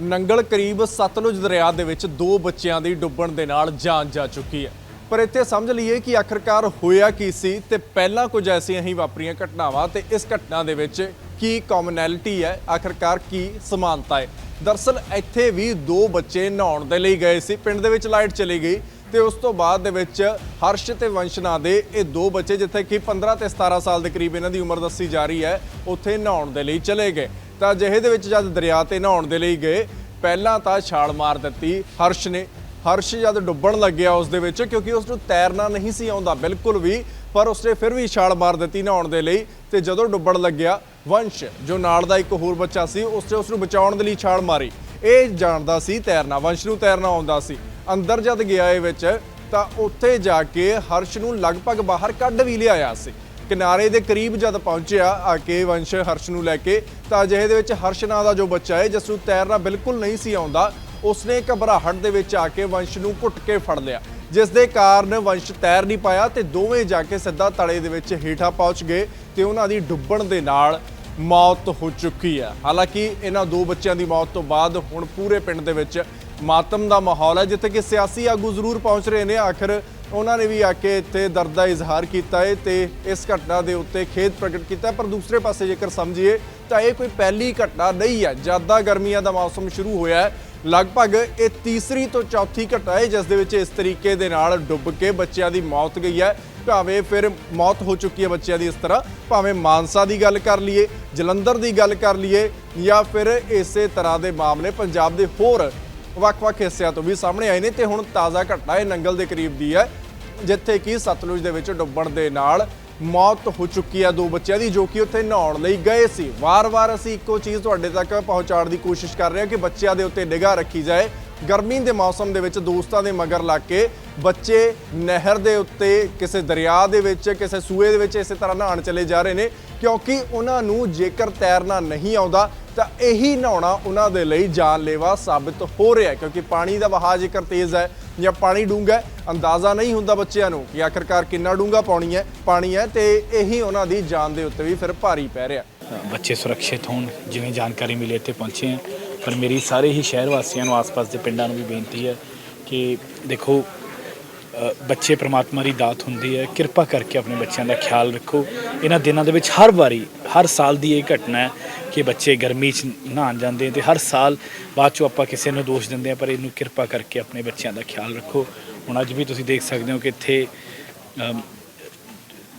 ਨੰਗਲ ਕਰੀਬ ਸਤਲੁਜ ਦਰਿਆ ਦੇ ਵਿੱਚ ਦੋ ਬੱਚਿਆਂ ਦੀ ਡੁੱਬਣ ਦੇ ਨਾਲ ਜਾਨ ਜਾ ਚੁੱਕੀ ਹੈ। ਪਰ ਇੱਥੇ ਸਮਝ ਲਈਏ ਕਿ ਆਖਰਕਾਰ ਹੋਇਆ ਕੀ ਸੀ ਤੇ ਪਹਿਲਾਂ ਕੁਝ ਐਸੀਆਂ ਹੀ ਵਾਪਰੀਆਂ ਘਟਨਾਵਾਂ ਤੇ ਇਸ ਘਟਨਾ ਦੇ ਵਿੱਚ ਕੀ ਕਾਮਨੈਲਿਟੀ ਹੈ, ਆਖਰਕਾਰ ਕੀ ਸਮਾਨਤਾ ਹੈ। ਦਰਸਲ ਇੱਥੇ ਵੀ ਦੋ ਬੱਚੇ ਨਹਾਉਣ ਦੇ ਲਈ ਗਏ ਸੀ। ਪਿੰਡ ਦੇ ਵਿੱਚ ਲਾਈਟ ਚਲੀ ਗਈ ਤੇ ਉਸ ਤੋਂ ਬਾਅਦ ਦੇ ਵਿੱਚ ਹਰਸ਼ ਤੇ ਵੰਸ਼ਨਾ ਦੇ ਇਹ ਦੋ ਬੱਚੇ ਜਿੱਥੇ ਕਿ 15 ਤੇ 17 ਸਾਲ ਦੇ ਕਰੀਬ ਇਹਨਾਂ ਦੀ ਉਮਰ ਦੱਸੀ ਜਾ ਰਹੀ ਹੈ, ਉੱਥੇ ਨਹਾਉਣ ਦੇ ਲਈ ਚਲੇ ਗਏ। ਤਾਂ ਅਜਿਹੇ ਦੇ ਵਿੱਚ ਜਦ ਦਰਿਆ ਤੇ ਨਹਾਉਣ ਦੇ ਲਈ ਗਏ, ਪਹਿਲਾਂ ਤਾਂ ਛਾਲ ਮਾਰ ਦਿੱਤੀ ਹਰਸ਼ ਨੇ। ਹਰਸ਼ ਜਦ ਡੁੱਬਣ ਲੱਗਿਆ ਉਸ ਦੇ ਵਿੱਚ, ਕਿਉਂਕਿ ਉਸ ਨੂੰ ਤੈਰਨਾ ਨਹੀਂ ਸੀ ਆਉਂਦਾ, ਬਿਲਕੁਲ ਵੀ। ਪਰ ਉਸਨੇ ਫਿਰ ਵੀ ਛਾਲ ਮਾਰ ਦਿੱਤੀ ਨਹਾਉਣ ਦੇ ਲਈ ਤੇ ਜਦੋਂ ਡੁੱਬਣ ਲੱਗਿਆ, ਵੰਸ਼, ਜੋ ਨਾਲ ਦਾ ਇੱਕ ਹੋਰ ਬੱਚਾ ਸੀ ਉਸਨੇ ਉਸ ਨੂੰ ਬਚਾਉਣ ਦੇ ਲਈ ਛਾਲ ਮਾਰੀ। ਇਹ ਜਾਣਦਾ ਸੀ ਤੈਰਨਾ, ਵੰਸ਼ ਨੂੰ ਤੈਰਨਾ ਆਉਂਦਾ ਸੀ। ਅੰਦਰ ਜਦ ਗਿਆ ਇਹ ਵਿੱਚ, ਤਾਂ ਉੱਥੇ ਜਾ ਕੇ ਹਰਸ਼ ਨੂੰ ਲਗਭਗ ਬਾਹਰ ਕੱਢ ਵੀ ਲਿਆਇਆ ਸੀ। ਕਿਨਾਰੇ ਦੇ ਕਰੀਬ ਜਦ ਪਹੁੰਚਿਆ ਆ ਕੇ ਵੰਸ਼ ਹਰਸ਼ ਨੂੰ ਲੈ ਕੇ, ਤਾਂ ਅਜਿਹੇ ਦੇ ਵਿੱਚ ਹਰਸ਼ ਨਾਂ ਦਾ ਜੋ ਬੱਚਾ ਹੈ ਜਿਸ ਨੂੰ ਤੈਰਨਾ ਬਿਲਕੁਲ ਨਹੀਂ ਸੀ ਆਉਂਦਾ, ਉਸਨੇ ਘਬਰਾਹਟ ਦੇ ਵਿੱਚ ਆ ਕੇ ਵੰਸ਼ ਨੂੰ ਘੁੱਟ ਕੇ ਫੜ ਲਿਆ। ਜਿਸ ਦੇ ਕਾਰਨ ਵੰਸ਼ ਤੈਰ ਨਹੀਂ ਪਾਇਆ ਤੇ ਦੋਵੇਂ ਜਾ ਕੇ ਸਿੱਧਾ ਤਲੇ ਦੇ ਵਿੱਚ ਹੇਠਾਂ ਪਹੁੰਚ ਗਏ ਤੇ ਉਹਨਾਂ ਦੀ ਡੁੱਬਣ ਦੇ ਨਾਲ ਮੌਤ ਹੋ ਚੁੱਕੀ ਹੈ। ਹਾਲਾਂਕਿ ਇਹਨਾਂ ਦੋ ਬੱਚਿਆਂ ਦੀ ਮੌਤ ਤੋਂ ਬਾਅਦ ਹੁਣ ਪੂਰੇ ਪਿੰਡ ਦੇ ਵਿੱਚ ਮਾਤਮ ਦਾ ਮਾਹੌਲ ਹੈ, ਜਿੱਥੇ ਕਿ ਸਿਆਸੀ ਆਗੂ ਜ਼ਰੂਰ ਪਹੁੰਚ ਰਹੇ ਨੇ। ਆਖਰ ਉਹਨਾਂ ਨੇ ਵੀ ਆ ਕੇ ਇੱਥੇ ਦਰਦ ਦਾ ਇਜ਼ਹਾਰ ਕੀਤਾ ਹੈ ਤੇ ਇਸ ਘਟਨਾ ਦੇ ਉੱਤੇ ਖੇਦ ਪ੍ਰਗਟ ਕੀਤਾ ਪਰ ਦੂਸਰੇ ਪਾਸੇ ਜੇਕਰ ਸਮਝੀਏ ਤਾਂ ਇਹ ਕੋਈ ਪਹਿਲੀ ਘਟਨਾ ਨਹੀਂ ਹੈ। ਜ਼ਿਆਦਾ ਗਰਮੀਆਂ ਦਾ ਮੌਸਮ ਸ਼ੁਰੂ ਹੋਇਆ ਹੈ, ਲਗਭਗ ਇਹ ਤੀਸਰੀ ਤੋਂ ਚੌਥੀ ਘਟਨਾ ਹੈ, ਜਿਸ ਦੇ ਵਿੱਚ ਇਸ ਤਰੀਕੇ ਦੇ ਨਾਲ ਡੁੱਬ ਕੇ ਬੱਚਿਆਂ ਦੀ ਮੌਤ ਗਈ ਹੈ। ਭਾਵੇਂ ਫਿਰ ਮੌਤ ਹੋ ਚੁੱਕੀ ਹੈ ਬੱਚਿਆਂ ਦੀ ਇਸ ਤਰ੍ਹਾਂ, ਭਾਵੇਂ ਮਾਨਸਾ ਦੀ ਗੱਲ ਕਰ ਲਈਏ, ਜਲੰਧਰ ਦੀ ਗੱਲ ਕਰ ਲਈਏ ਜਾਂ ਫਿਰ ਇਸੇ ਤਰ੍ਹਾਂ ਦੇ ਮਾਮਲੇ ਪੰਜਾਬ ਦੇ ਹੋਰ ਵੱਖ-ਵੱਖ ਹਿੱਸਿਆਂ ਤੋਂ ਵੀ ਸਾਹਮਣੇ ਆਏ ਨੇ ਤੇ ਹੁਣ ਤਾਜ਼ਾ ਘਟਨਾ ਇਹ ਨੰਗਲ ਦੇ ਕਰੀਬ ਦੀ ਹੈ, ਜਿੱਥੇ ਕਿ ਸਤਲੁਜ ਦੇ ਵਿੱਚ ਡੁੱਬਣ ਦੇ ਨਾਲ ਮੌਤ ਹੋ ਚੁੱਕੀ ਹੈ ਦੋ ਬੱਚਿਆਂ ਦੀ, ਜੋ ਕਿ ਉੱਥੇ ਨਹਾਉਣ ਲਈ ਗਏ ਸੀ। ਵਾਰ-ਵਾਰ ਅਸੀਂ ਇੱਕੋ ਚੀਜ਼ ਤੁਹਾਡੇ ਤੱਕ ਪਹੁੰਚਾਉਣ ਦੀ ਕੋਸ਼ਿਸ਼ ਕਰ ਰਹੇ ਹਾਂ ਕਿ ਬੱਚਿਆਂ ਦੇ ਉੱਤੇ ਨਿਗਾਹ ਰੱਖੀ ਜਾਏ। ਗਰਮੀ ਦੇ ਮੌਸਮ ਦੇ ਵਿੱਚ ਦੋਸਤਾਂ ਦੇ ਮਗਰ ਲੱਗ ਕੇ ਬੱਚੇ ਨਹਿਰ ਦੇ ਉੱਤੇ, ਕਿਸੇ ਦਰਿਆ ਦੇ ਵਿੱਚ, ਕਿਸੇ ਸੂਏ ਦੇ ਵਿੱਚ ਇਸੇ ਤਰ੍ਹਾਂ ਨਹਾਉਣ ਚਲੇ ਜਾ ਰਹੇ ਨੇ, ਕਿਉਂਕਿ ਉਹਨਾਂ ਨੂੰ ਜੇਕਰ ਤੈਰਨਾ ਨਹੀਂ ਆਉਂਦਾ, ਤਾਂ ਇਹੀ ਨਹਾਉਣਾ ਉਹਨਾਂ ਦੇ ਲਈ ਜਾਨਲੇਵਾ ਸਾਬਿਤ ਹੋ ਰਿਹਾ ਕਿਉਂਕਿ ਪਾਣੀ ਦਾ ਵਹਾਅ ਜੇਕਰ ਤੇਜ਼ ਹੈ ਜਾਂ ਪਾਣੀ ਡੂੰਘਾ ਹੈ, ਅੰਦਾਜ਼ਾ ਨਹੀਂ ਹੁੰਦਾ ਬੱਚਿਆਂ ਨੂੰ ਕਿ ਆਖਰਕਾਰ ਕਿੰਨਾ ਡੂੰਘਾ ਪਾਣੀ ਹੈ ਪਾਣੀ ਹੈ ਤੇ ਇਹੀ ਉਹਨਾਂ ਦੀ ਜਾਨ ਦੇ ਉੱਤੇ ਵੀ ਫਿਰ ਭਾਰੀ ਪੈ ਰਿਹਾ ਬੱਚੇ ਸੁਰੱਖਿਅਤ ਹੋਣ, ਜਿਵੇਂ ਜਾਣਕਾਰੀ ਮਿਲੇ ਇੱਥੇ ਪਹੁੰਚੇ ਹਾਂ, ਪਰ ਮੇਰੀ ਸਾਰੇ ਹੀ ਸ਼ਹਿਰ ਵਾਸੀਆਂ ਨੂੰ, ਆਸ-ਪਾਸ ਦੇ ਪਿੰਡਾਂ ਨੂੰ ਵੀ ਬੇਨਤੀ ਹੈ ਕਿ ਦੇਖੋ ਬੱਚੇ ਪ੍ਰਮਾਤਮਾ ਦੀ ਦਾਤ ਹੁੰਦੀ ਹੈ। ਕਿਰਪਾ ਕਰਕੇ ਆਪਣੇ ਬੱਚਿਆਂ ਦਾ ਖਿਆਲ ਰੱਖੋ। ਇਹਨਾਂ ਦਿਨਾਂ ਦੇ ਵਿੱਚ ਹਰ ਵਾਰੀ, ਹਰ ਸਾਲ ਦੀ ਇਹ ਘਟਨਾ ਹੈ ਕਿ ਬੱਚੇ ਗਰਮੀ 'ਚ ਨਹਾਉਣ ਜਾਂਦੇ ਤੇ ਹਰ ਸਾਲ ਬਾਅਦ 'ਚੋਂ ਆਪਾਂ ਕਿਸੇ ਨੂੰ ਦੋਸ਼ ਦਿੰਦੇ ਆ ਪਰ ਇਹਨੂੰ ਕਿਰਪਾ ਕਰਕੇ ਆਪਣੇ ਬੱਚਿਆਂ ਦਾ ਖਿਆਲ ਰੱਖੋ। ਹੁਣ ਅੱਜ ਵੀ ਤੁਸੀਂ ਦੇਖ ਸਕਦੇ ਹੋ ਕਿ ਇੱਥੇ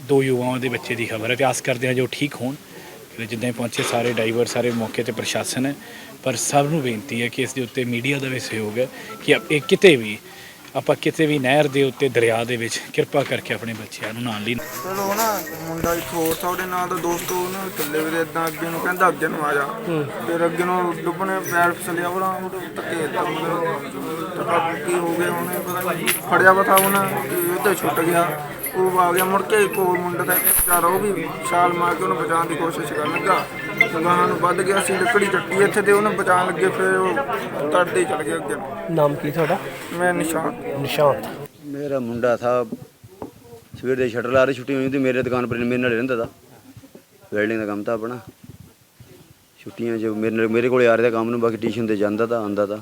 ਦੋ ਯੁਵਾਵਾਂ ਦੇ ਬੱਚੇ ਦੀ ਖਬਰ ਹੈ। ਤੇ ਆਸ ਕਰਦੇ ਹਾਂ ਜੋ ਠੀਕ ਹੋਣ। ਜਿੱਦਾਂ ਪਹੁੰਚੇ ਸਾਰੇ ਡਰਾਈਵਰ ਸਾਰੇ ਮੌਕੇ ਤੇ ਪ੍ਰਸ਼ਾਸਨ ਹੈ। ਪਰ ਸਭ ਨੂੰ ਬੇਨਤੀ ਹੈ ਕਿ ਇਸ ਦੇ ਉੱਤੇ ਮੀਡੀਆ ਦਾ ਵੀ ਸਹਿਯੋਗ ਹੈ ਕਿ ਇਹ ਕਿਤੇ ਵੀ ਆਪਾਂ ਕਿਤੇ ਵੀ ਨਹਿਰ ਦੇ ਉੱਤੇ ਦਰਿਆ ਦੇ ਵਿੱਚ ਕਿਰਪਾ ਕਰਕੇ ਆਪਣੇ ਬੱਚਿਆਂ ਨੂੰ ਨਹਾਉਣ ਲਈ ਚਲੋ ਨਾ ਮੁੰਡਾ ਇੱਕ ਹੋਰ ਸਾਡੇ ਨਾਲ ਦਾ ਦੋਸਤ ਉਹਨੇ ਥੱਲੇ ਵੀ ਇਦਾਂ ਅੱਗੇ ਨੂੰ ਕਹਿੰਦਾ ਅੱਗੇ ਨੂੰ ਆ ਜਾ। ਫਿਰ ਅੱਗੇ ਨੂੰ ਡੁੱਬਣੇ ਪੈਰ ਫਿਸਲਿਆ ਉਹਦਾ ਉਹਦੇ ਧੱਕੇ ਤਾਂ ਮਤਲਬ ਕੀ ਹੋ ਗਿਆ ਉਹਨੇ ਪਤਾ ਨਹੀਂ ਫੜਿਆ ਥਾ ਉਹਨਾਂ ਉਹਦੇ ਛੁੱਟ ਗਿਆ। ਉਹ ਆ ਗਿਆ ਮੁੜ ਕੇ ਇੱਕ ਹੋਰ ਮੁੰਡਾ ਦਾ ਵਿਚਾਰਾ ਉਹ ਵੀ ਛਾਲ ਮਾਰ ਕੇ ਉਹਨੂੰ ਬਚਾਉਣ ਦੀ ਕੋਸ਼ਿਸ਼ ਕਰਨ ਲੱਗਾ। ਲਗਾਹਾਂ ਨੂੰ ਵੱਧ ਗਿਆ ਸੀ ਲੱਕੜੀ ਚੱਟੀ ਇੱਥੇ ਤੇ ਉਹਨੂੰ ਬਚਾਉਣ ਲੱਗੇ ਫਿਰ ਉਹ ਤੜਦੇ ਚਲ ਗਿਆ ਅੱਗੇ ਨੂੰ। ਨਾਮ ਕੀ ਤੁਹਾਡਾ? ਮੈਂ ਨਿਸ਼ਾਨ। ਨਿਸ਼ਾਂਤ। ਮੇਰਾ ਮੁੰਡਾ ਥਾ ਸਵੇਰ ਦੇ ਸ਼ਟਰ ਲਾ ਰਹੀ ਛੁੱਟੀ ਹੋਈ ਤੇ ਮੇਰੇ ਦੁਕਾਨ ਪਰ ਮੇਰੇ ਨਾਲ ਰਹਿੰਦਾ ਤਾ। ਵੈਲਡਿੰਗ ਦਾ ਕੰਮ ਤਾਂ ਆਪਣਾ। ਛੁੱਟੀਆਂ 'ਚ ਮੇਰੇ ਨਾਲ ਮੇਰੇ ਕੋਲੇ ਆ ਰਿਹਾ ਕੰਮ ਨੂੰ ਬਾਕੀ ਟਿਊਸ਼ਨ ਤੇ ਜਾਂਦਾ ਤਾਂ ਆਂਦਾ ਤਾਂ।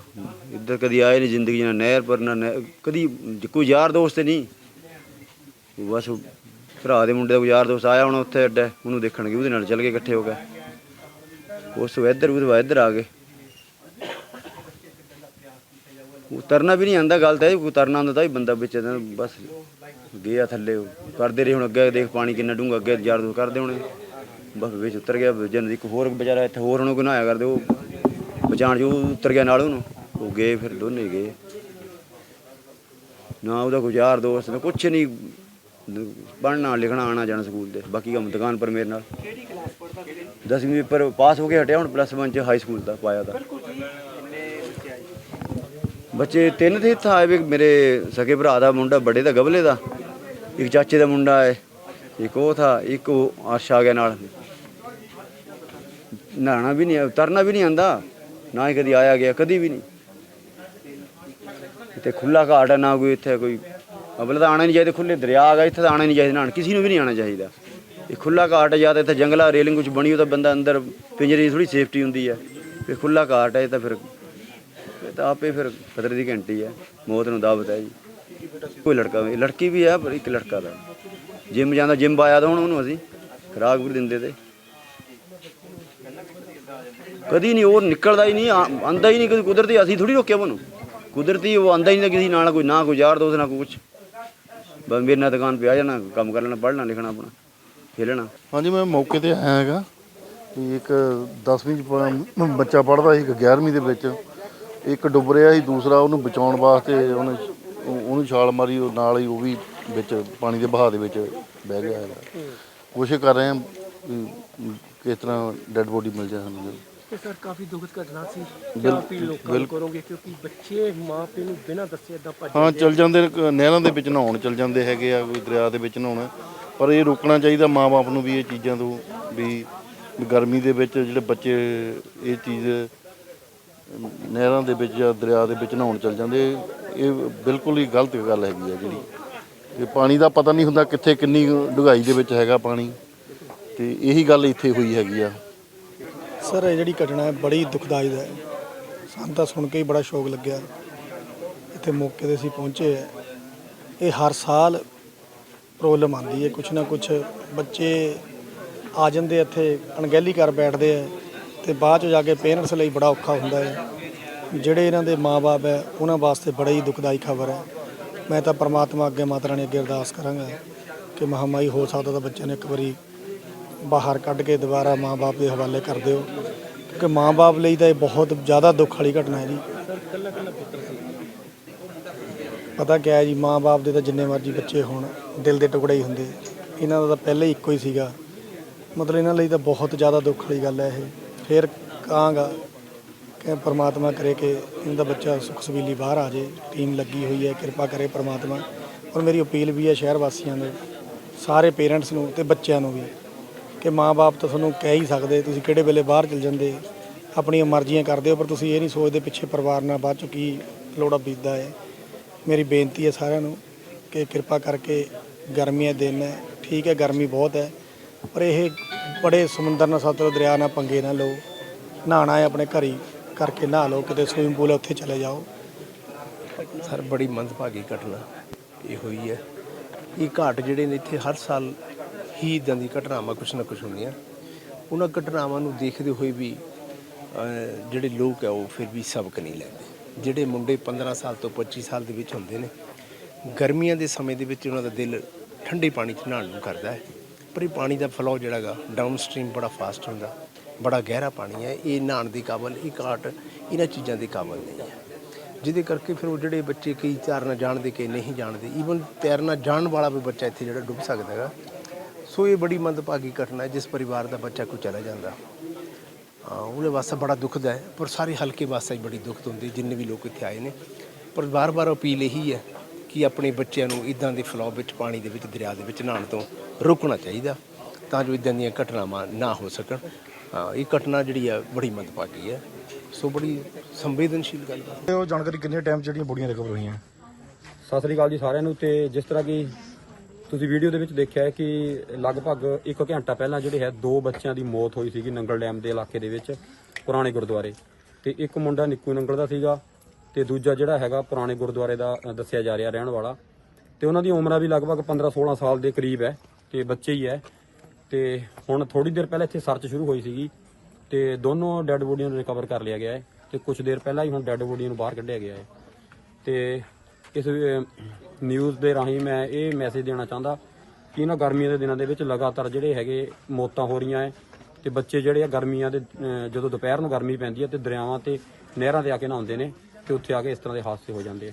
ਇੱਧਰ ਕਦੀ ਆਏ ਨਹੀਂ ਜ਼ਿੰਦਗੀ ਨਾਲ ਨਹਿਰ ਪਰ ਨਾ ਨਹਿ- ਕਦੀ ਕੋਈ ਯਾਰ ਦੋਸਤ ਨਹੀਂ। ਬਸ ਭਰਾ ਦੇ ਮੁੰਡੇ ਦਾ ਕੋਈ ਯਾਰ ਦੋਸਤ ਆਇਆ ਹੁਣ ਉੱਥੇ ਅੱਡਾ ਉਹਨੂੰ ਦੇਖਣ ਗਏ ਉਹਦੇ ਨਾਲ ਚੱਲ ਗਏ ਇਕੱਠੇ ਹੋ ਕੇ। ਉਸ ਤੋਂ ਇੱਧਰ ਉਹਦੇ ਬਾਅਦ ਇੱਧਰ ਉਤਰਨਾ ਵੀ ਨਹੀਂ ਆਂਦਾ ਗੱਲ ਤਾਂ ਇਹ ਉਤਰਨਾ ਆਉਂਦਾ ਤਾਂ ਹੀ ਬੰਦਾ ਵਿੱਚ ਇਹਦਾ ਬਸ ਗਿਆ ਥੱਲੇ ਕਰਦੇ ਰਹੇ ਹੁਣ ਅੱਗੇ, ਦੇਖ ਪਾਣੀ ਕਿੰਨਾ ਡੂੰਘਾ ਅੱਗੇ ਯਾਰ ਦੋ ਕਰਦੇ ਹੋਣੇ ਬਸ ਵਿੱਚ ਉਤਰ ਗਿਆ ਜਨ ਇੱਕ ਹੋਰ ਵਿਚਾਰਾ ਇੱਥੇ ਹੋਰ ਉਹਨੂੰ ਗੁਨਾਇਆ ਕਰਦੇ, ਉਹ ਬਚਾਣ ਜੋ ਉਤਰ ਗਿਆ ਨਾਲ ਉਹਨੂੰ, ਉਹ ਗਏ ਫਿਰ ਦੋਨੇ ਗਏ। ਨਾ ਉਹਦਾ ਕੋਈ ਯਾਰ ਦੋਸਤ, ਨਾ ਕੁਛ ਨਹੀਂ ਪੜ੍ਹਨਾ, ਲਿਖਣਾ ਆਣਾ ਜਾਣਾ ਸਕੂਲ ਦੇ ਬਾਕੀ ਕੰਮ ਦੁਕਾਨ ਪਰ ਮੇਰੇ ਨਾਲ। ਦਸਵੀਂ ਪੇਪਰ ਪਾਸ ਹੋ ਕੇ ਹਟਿਆ, ਹੁਣ ਪਲੱਸ 1 ਚ ਹਾਈ ਸਕੂਲ ਦਾ ਪਾਇਆ ਦਾ। ਬੱਚੇ ਤਿੰਨ ਤੇ ਇੱਥੇ ਆਏ ਵੀ ਮੇਰੇ ਸਕੇ ਭਰਾ ਦਾ ਮੁੰਡਾ ਬੜੇ ਦਾ ਗਬਲੇ ਦਾ। ਇੱਕ ਚਾਚੇ ਦਾ ਮੁੰਡਾ ਹੈ, ਇੱਕ ਉਹ ਥਾ, ਇੱਕ ਉਹ ਅਰਸ਼ ਆ ਗਿਆ ਨਾਲ। ਨਹਾਣਾ ਵੀ ਨਹੀਂ ਤਰਨਾ ਵੀ ਨਹੀਂ ਆਂਦਾ ਨਾ ਹੀ ਕਦੀ ਆਇਆ ਗਿਆ, ਕਦੀ ਵੀ ਨਹੀਂ। ਇੱਥੇ ਖੁੱਲਾ ਘਾਟ ਹੈ ਨਾ ਕੋਈ ਇੱਥੇ ਕੋਈ ਅਬਲ ਤਾਂ ਆਣਾ ਨਹੀਂ ਚਾਹੀਦਾ ਖੁੱਲੇ ਦਰਿਆ ਆ ਇੱਥੇ ਤਾਂ ਆਣਾ ਨਹੀਂ ਚਾਹੀਦਾ ਨਹਾਉਣ ਕਿਸੇ ਨੂੰ ਵੀ ਨਹੀਂ ਆਣਾ ਚਾਹੀਦਾ। ਇਹ ਖੁੱਲਾ ਘਾਟ ਹੈ, ਜਾਂ ਤਾਂ ਇੱਥੇ ਜੰਗਲਾ, ਰੇਲਿੰਗ ਕੁਝ ਬਣੀ ਹੋ ਤਾਂ ਬੰਦਾ ਅੰਦਰ ਪਿੰਜਰੇ ਦੀ ਥੋੜੀ ਸੇਫਟੀ ਹੁੰਦੀ ਹੈ। ਇਹ ਖੁੱਲਾ ਘਾਟ ਹੈ ਤਾਂ ਫਿਰ ਇਹ ਤਾਂ ਆਪੇ ਫਿਰ ਖਤਰੇ ਦੀ ਘੰਟੀ ਹੈ, ਮੌਤ ਨੂੰ ਦਾਵਤ ਹੈ ਜੀ। ਕੋਈ ਲੜਕਾ ਵੀ, ਲੜਕੀ ਵੀ ਹੈ, ਪਰ ਇੱਕ ਲੜਕਾ ਦਾ ਜਿਮ ਜਾਂਦਾ, ਜਿਮ ਆਇਆ ਤਾਂ ਹੁਣ ਉਹਨੂੰ ਅਸੀਂ ਖੁਰਾਕ ਵੀ ਦਿੰਦੇ ਤੇ। ਕਦੀ ਨਹੀਂ, ਉਹ ਨਿਕਲਦਾ ਹੀ ਨਹੀਂ, ਆ- ਆਂਦਾ ਹੀ ਨਹੀਂ, ਕਦੀ ਕੁਦਰਤੀ, ਅਸੀਂ ਥੋੜੀ ਰੋਕਿਆ ਉਹਨੂੰ। ਕੁਦਰਤੀ ਉਹ ਆਂਦਾ ਹੀ ਨਹੀਂ ਕਿਸੇ ਨਾਲ ਕੋਈ, ਨਾ ਕੋਈ ਯਾਰ ਦੋਸਤ, ਨਾ ਕੋਈ ਕੁਛ। ਬਸ ਮੇਰੇ ਨਾਲ ਦੁਕਾਨ ਪਿਆ ਜਾਣਾ, ਕੰਮ ਕਰ ਲੈਣਾ, ਪੜ੍ਹਨਾ, ਲਿਖਣਾ ਆਪਣਾ, ਖੇਲਣਾ। ਹਾਂਜੀ, ਮੈਂ ਮੌਕੇ ਤੇ ਆਇਆ ਹੈਗਾ। ਵੀ ਇੱਕ 10ਵੀਂ ਚ ਪ- ਬੱਚਾ ਪੜਦਾ ਸੀ, ਇੱਕ 11ਵੀਂ ਦੇ ਵਿੱਚ। ਇੱਕ ਡੁੱਬ ਰਿਹਾ ਸੀ, ਦੂਸਰਾ ਉਹਨੂੰ ਬਚਾਉਣ ਵਾਸਤੇ ਉਹਨੇ ਉਹ- ਉਹਨੂੰ ਛਾਲ ਮਾਰੀ, ਉਹ ਨਾਲ ਹੀ ਉਹ ਵੀ ਵਿੱਚ ਪਾਣੀ ਦੇ ਵਹਾਅ ਦੇ ਵਿੱਚ ਬਹਿ ਗਿਆ ਹੈਗਾ। ਕੋਸ਼ਿਸ਼ ਕਰ ਰਹੇ ਹਾਂ ਵੀ ਕਿਸ ਤਰ੍ਹਾਂ ਡੈੱਡ ਬੋਡੀ ਮਿਲ ਜਾਏ ਸਾਨੂੰ। ਤੇ ਸਰ ਕਾਫੀ ਦੁਖਦ ਘਟਨਾ ਸੀ। ਕਿਆ ਅਪੀਲ ਲੋਕਾਂ ਨੂੰ। ਕਰੋਗੇ ਕਿਉਂਕਿ ਬੱਚੇ ਮਾਂ ਪਿਓ ਨੂੰ ਬਿਨਾਂ ਦੱਸੇ ਇਦਾਂ ਭੱਜ ਹਾਂ ਚਲ ਜਾਂਦੇ ਨੇ ਕ- ਨਹਿਰਾਂ ਦੇ ਵਿੱਚ ਨਹਾਉਣ ਚਲ ਜਾਂਦੇ ਹੈਗੇ ਆ ਕੋਈ ਦਰਿਆ ਦੇ ਵਿੱਚ ਨਹਾਉਣ। ਪਰ ਇਹ ਰੋਕਣਾ ਚਾਹੀਦਾ ਮਾਪੇ ਨੂੰ ਵੀ ਇਹ ਚੀਜ਼ਾਂ ਤੋਂ ਵੀ ਵੀ ਗਰਮੀ ਦੇ ਵਿੱਚ ਜਿਹੜੇ ਬੱਚੇ ਇਹ ਚੀਜ਼ ਅਮ, ਨਹਿਰਾਂ ਦੇ ਵਿੱਚ ਜਾਂ ਦਰਿਆ ਦੇ ਵਿੱਚ ਨਹਾਉਣ ਚਲ ਜਾਂਦੇ ਇਹ ਬਿਲਕੁਲ ਹੀ ਗਲਤ ਗੱਲ ਹੈਗੀ ਆ ਜਿਹੜੀ। ਇਹ ਪਾਣੀ ਦਾ ਪਤਾ ਨਹੀਂ ਹੁੰਦਾ ਕਿੱਥੇ ਕਿੰਨੀ ਡੂੰਘਾਈ ਦੇ ਵਿੱਚ ਹੈਗਾ ਪਾਣੀ। ਤੇ ਇਹੀ ਗੱਲ ਇੱਥੇ ਹੋਈ ਹੈਗੀ ਆ। ਸਰ, ਇਹ ਜਿਹੜੀ ਘਟਨਾ ਹੈ ਬੜੀ ਦੁਖਦਾਈ ਹੈ। ਸਾਨੂੰ ਤਾਂ ਸੁਣ ਕੇ ਹੀ ਬੜਾ ਸ਼ੌਕ ਲੱਗਿਆ। ਇੱਥੇ ਮੌਕੇ ਤੇ ਅਸੀਂ ਪਹੁੰਚੇ ਹੈ। ਇਹ ਹਰ ਸਾਲ ਪ੍ਰੋਬਲਮ ਆਉਂਦੀ ਹੈ। ਕੁਛ ਨਾ ਕੁਛ ਬੱਚੇ ਆ ਜਾਂਦੇ ਇੱਥੇ, ਅਣਗਹਿਲੀ ਕਰ ਬੈਠਦੇ ਹੈ ਤੇ ਬਾਅਦ ਚ ਜਾ ਕੇ ਪੇਰੈਂਟਸ ਲਈ ਬੜਾ ਔਖਾ ਹੁੰਦਾ ਹੈ। ਜਿਹੜੇ ਇਹਨਾਂ ਦੇ ਮਾਪੇ ਹੈ, ਉਹਨਾਂ ਵਾਸਤੇ ਬੜਾ ਹੀ ਦੁਖਦਾਈ ਖਬਰ ਹੈ। ਮੈਂ ਤਾਂ ਪਰਮਾਤਮਾ ਅੱਗੇ, ਮਾਤਾ ਰਾਣੀ ਅੱਗੇ ਅਰਦਾਸ ਕਰਾਂਗਾ ਕਿ ਮਹਾਮਾਈ ਹੋ ਸਕਦਾ ਤਾਂ ਬੱਚਿਆਂ ਨੇ ਇੱਕ ਵਾਰੀ ਬਾਹਰ ਕੱਢ ਕੇ ਦੁਬਾਰਾ ਮਾਂ-ਬਾਪ ਦੇ ਹਵਾਲੇ ਕਰ ਦਿਓ, ਕਿਉਂਕਿ ਮਾਂ-ਬਾਪ ਲਈ ਤਾਂ ਇਹ ਬਹੁਤ ਜ਼ਿਆਦਾ ਦੁੱਖ ਵਾਲੀ ਘਟਨਾ ਹੈ ਜੀ। ਪਤਾ ਕਿਆ ਹੈ ਜੀ ਮਾਂ-ਬਾਪ ਦੇ ਤਾਂ ਜਿੰਨੇ ਮਰਜ਼ੀ ਬੱਚੇ ਹੋਣ, ਦਿਲ ਦੇ ਟੁਕੜੇ ਹੀ ਹੁੰਦੇ। ਇਹਨਾਂ ਦਾ ਤਾਂ ਪਹਿਲਾਂ ਹੀ ਇੱਕੋ ਹੀ ਸੀਗਾ। ਮਤਲਬ ਇਹਨਾਂ ਲਈ ਤਾਂ ਬਹੁਤ ਜ਼ਿਆਦਾ ਦੁੱਖ ਵਾਲੀ ਗੱਲ ਹੈ ਇਹ। ਫਿਰ ਕਹਾਂਗਾ ਕਿ ਪ੍ਰਮਾਤਮਾ ਕਰੇ ਕਿ ਇਹਨਾਂ ਦਾ ਬੱਚਾ ਸੁਖ ਸਬੀਲੀ ਬਾਹਰ ਆ ਜੇ ਟੀਮ ਲੱਗੀ ਹੋਈ ਹੈ, ਕਿਰਪਾ ਕਰੇ ਪ੍ਰਮਾਤਮਾ। ਔਰ ਮੇਰੀ ਅਪੀਲ ਵੀ ਹੈ ਸ਼ਹਿਰ ਵਾਸੀਆਂ ਨੂੰ, ਸਾਰੇ ਪੇਰੈਂਟਸ ਨੂੰ ਤੇ ਬੱਚਿਆਂ ਨੂੰ ਵੀ। ਕਿ ਮਾਪੇ ਤਾਂ ਤੁਹਾਨੂੰ ਕਹਿ ਹੀ ਸਕਦੇ, ਤੁਸੀਂ ਕਿਹੜੇ ਵੇਲੇ ਬਾਹਰ ਚਲ ਜਾਂਦੇ, ਆਪਣੀਆਂ ਮਰਜ਼ੀਆਂ ਕਰਦੇ ਹੋ, ਪਰ ਤੁਸੀਂ ਇਹ ਨਹੀਂ ਸੋਚਦੇ ਪਿੱਛੇ ਪਰਿਵਾਰ ਨਾਲ ਬਾਅਦ ਚੋਂ ਕੀ ਲੋੜਾ ਬੀਤਦਾ ਹੈ। ਮੇਰੀ ਬੇਨਤੀ ਹੈ ਸਾਰਿਆਂ ਨੂੰ ਕਿ ਕਿਰਪਾ ਕਰਕੇ ਗਰਮੀਆਂ ਦਿਨ ਹੈ, ਠੀਕ ਹੈ, ਗਰਮੀ ਬਹੁਤ ਹੈ, ਪਰ ਇਹ ਬੜੇ ਸਮੁੰਦਰ ਨਾਲ ਸਤਲੁਜ ਦਰਿਆ ਨਾਲ ਪੰਗੇ ਨਾ ਲਓ ਨਹਾਣਾ ਹੈ ਆਪਣੇ ਘਰੀ ਕਰਕੇ ਨਹਾ ਲਓ, ਕਿਤੇ ਸਵਿਮਿੰਗ ਪੂਲ ਹੈ, ਉੱਥੇ ਚਲੇ ਜਾਓ। ਸਰ, ਬੜੀ ਮੰਦਭਾਗੀ ਘਟਨਾ ਇਹ ਹੋਈ ਹੈ। ਇਹ ਘਾਟ ਜਿਹੜੇ ਨੇ ਇੱਥੇ ਹਰ ਸਾਲ ਹੀ ਇਦਾਂ ਦੀ ਘਟਨਾਵਾਂ ਕੁਛ ਨਾ ਕੁਛ ਹੁੰਦੀਆਂ। ਉਹਨਾਂ ਘਟਨਾਵਾਂ ਨੂੰ ਦੇਖਦੇ ਹੋਏ ਵੀ ਜਿਹੜੇ ਲੋਕ ਹੈ ਉਹ ਫਿਰ ਵੀ ਸਬਕ ਨਹੀਂ ਲੈਂਦੇ। ਜਿਹੜੇ ਮੁੰਡੇ 15 ਸਾਲ ਤੋਂ 25 ਸਾਲ ਦੇ ਵਿੱਚ ਹੁੰਦੇ ਨੇ, ਗਰਮੀਆਂ ਦੇ ਸਮੇਂ ਦੇ ਵਿੱਚ ਉਹਨਾਂ ਦਾ ਦਿਲ ਠੰਡੇ ਪਾਣੀ 'ਚ ਨਹਾਉਣ ਨੂੰ ਕਰਦਾ ਹੈ। ਪਰ ਇਹ ਪਾਣੀ ਦਾ ਫਲੋ ਜਿਹੜਾਗਾ ਡਾਊਨ ਸਟ੍ਰੀਮ ਬੜਾ ਫਾਸਟ ਹੁੰਦਾ, ਬੜਾ ਗਹਿਰਾ ਪਾਣੀ ਹੈ। ਇਹ ਨਹਾਉਣ ਦੇ ਕਾਬਲ ਇਹ ਘਾਟ ਇਹਨਾਂ ਚੀਜ਼ਾਂ ਦੇ ਕਾਬਲ ਨਹੀਂ ਹੈ। ਜਿਹਦੇ ਕਰਕੇ ਫਿਰ ਉਹ ਜਿਹੜੇ ਬੱਚੇ ਕਈ ਤੈਰਨਾ ਜਾਣਦੇ, ਕਈ ਨਹੀਂ ਜਾਣਦੇ। ਈਵਨ ਤੈਰਨਾ ਜਾਣ ਵਾਲਾ ਵੀ ਬੱਚਾ ਇੱਥੇ ਜਿਹੜਾ ਡੁੱਬ ਸਕਦਾ ਹੈਗਾ ਸੋ ਇਹ ਬੜੀ ਮੰਦਭਾਗੀ ਘਟਨਾ ਹੈ, ਜਿਸ ਪਰਿਵਾਰ ਦਾ ਬੱਚਾ ਕੋਈ ਚਲਾ ਜਾਂਦਾ। ਉਹਦੇ ਵਾਸਤੇ ਬੜਾ ਦੁਖਦ ਹੈ, ਪਰ ਸਾਰੇ ਹਲਕੇ ਵਾਸਤੇ ਬੜੀ ਦੁਖਦ ਹੁੰਦੀ ਜਿੰਨੇ ਵੀ ਲੋਕ ਇੱਥੇ ਆਏ ਨੇ। ਪਰ ਬਾਰ-ਬਾਰ ਅਪੀਲ ਇਹੀ ਹੈ ਕਿ ਆਪਣੇ ਬੱਚਿਆਂ ਨੂੰ ਇਦਾਂ ਦੇ ਫਲੋ ਵਿੱਚ, ਪਾਣੀ ਦੇ ਵਿੱਚ, ਦਰਿਆ ਦੇ ਵਿੱਚ ਨਹਾਉਣ ਤੋਂ ਰੋਕਣਾ ਚਾਹੀਦਾ, ਤਾਂ ਜੋ ਇਦਾਂ ਦੀਆਂ ਘਟਨਾਵਾਂ ਨਾ ਹੋ ਸਕਣ। ਇਹ ਘਟਨਾ ਜਿਹੜੀ ਆ, ਬੜੀ ਮੰਦਭਾਗੀ ਹੈ। ਸੋ ਬੜੀ ਸੰਵੇਦਨਸ਼ੀਲ ਗੱਲ ਹੈ। ਉਹ ਜਾਣਕਾਰੀ ਕਿੰਨੇ ਟਾਈਮ 'ਚ ਜਿਹੜੀਆਂ ਬੋਡੀਆਂ ਰਿਕਵਰ ਹੋਈਆਂ? ਸਤਿ ਸ੍ਰੀ ਅਕਾਲ ਜੀ ਸਾਰਿਆਂ ਨੂੰ, ਤੇ ਜਿਸ ਤਰ੍ਹਾਂ ਕਿ ਤੁਸੀਂ ਵੀਡੀਓ ਦੇ ਵਿੱਚ ਦੇਖਿਆ ਹੈ ਕਿ ਲਗਭਗ 1 ਘੰਟਾ ਪਹਿਲਾਂ ਜਿਹੜੇ ਹੈ ਦੋ ਬੱਚਿਆਂ ਦੀ ਮੌਤ ਹੋਈ ਸੀਗੀ ਨੰਗਲ ਡੈਮ ਦੇ ਇਲਾਕੇ ਦੇ ਵਿੱਚ, ਪੁਰਾਣੇ ਗੁਰਦੁਆਰੇ। ਤੇ ਇੱਕ ਮੁੰਡਾ ਨਿੱਕੂ ਨੰਗਲ ਦਾ ਸੀਗਾ ਤੇ ਦੂਜਾ ਜਿਹੜਾ ਹੈਗਾ ਪੁਰਾਣੇ ਗੁਰਦੁਆਰੇ ਦਾ ਦੱਸਿਆ ਜਾ ਰਿਹਾ ਰਹਿਣ ਵਾਲਾ। ਤੇ ਉਹਨਾਂ ਦੀ ਉਮਰਾਂ ਵੀ ਲਗਭਗ 15-16 ਸਾਲ ਦੇ ਕਰੀਬ ਹੈ ਤੇ ਬੱਚੇ ਹੀ ਹੈ। ਤੇ ਹੁਣ ਥੋੜੀ ਦੇਰ ਪਹਿਲਾਂ ਇੱਥੇ ਸਰਚ ਸ਼ੁਰੂ ਹੋਈ ਸੀਗੀ ਤੇ ਦੋਨੋਂ ਡੈੱਡ ਬੋਡੀਆਂ ਨੂੰ ਰਿਕਵਰ ਕਰ ਲਿਆ ਗਿਆ ਹੈ ਤੇ ਕੁਝ ਦੇਰ ਪਹਿਲਾਂ ਹੀ ਹੁਣ ਡੈੱਡ ਬੋਡੀਆਂ ਨੂੰ ਬਾਹਰ ਕੱਢਿਆ ਗਿਆ ਹੈ। ਤੇ ਇਸ ਨਿਊਜ਼ ਦੇ ਰਾਹੀਂ ਮੈਂ ਇਹ ਮੈਸੇਜ ਦੇਣਾ ਚਾਹੁੰਦਾ ਕਿ ਇਹਨਾਂ ਗਰਮੀਆਂ ਦੇ ਦਿਨਾਂ ਦੇ ਵਿੱਚ ਲਗਾਤਾਰ ਜਿਹੜੇ ਹੈਗੇ ਮੌਤਾਂ ਹੋ ਰਹੀਆਂ ਹੈ ਤੇ ਬੱਚੇ ਜਿਹੜੇ ਆ ਗਰਮੀਆਂ ਦੇ ਜਦੋਂ ਦੁਪਹਿਰ ਨੂੰ ਗਰਮੀ ਪੈਂਦੀ ਹੈ ਤੇ ਦਰਿਆਵਾਂ ਤੇ ਨਹਿਰਾਂ ਤੇ ਆ ਕੇ ਨਹਾਉਂਦੇ ਨੇ ਤੇ ਉੱਥੇ ਆ ਕੇ ਇਸ ਤਰ੍ਹਾਂ ਦੇ ਹਾਦਸੇ ਹੋ ਜਾਂਦੇ ਆ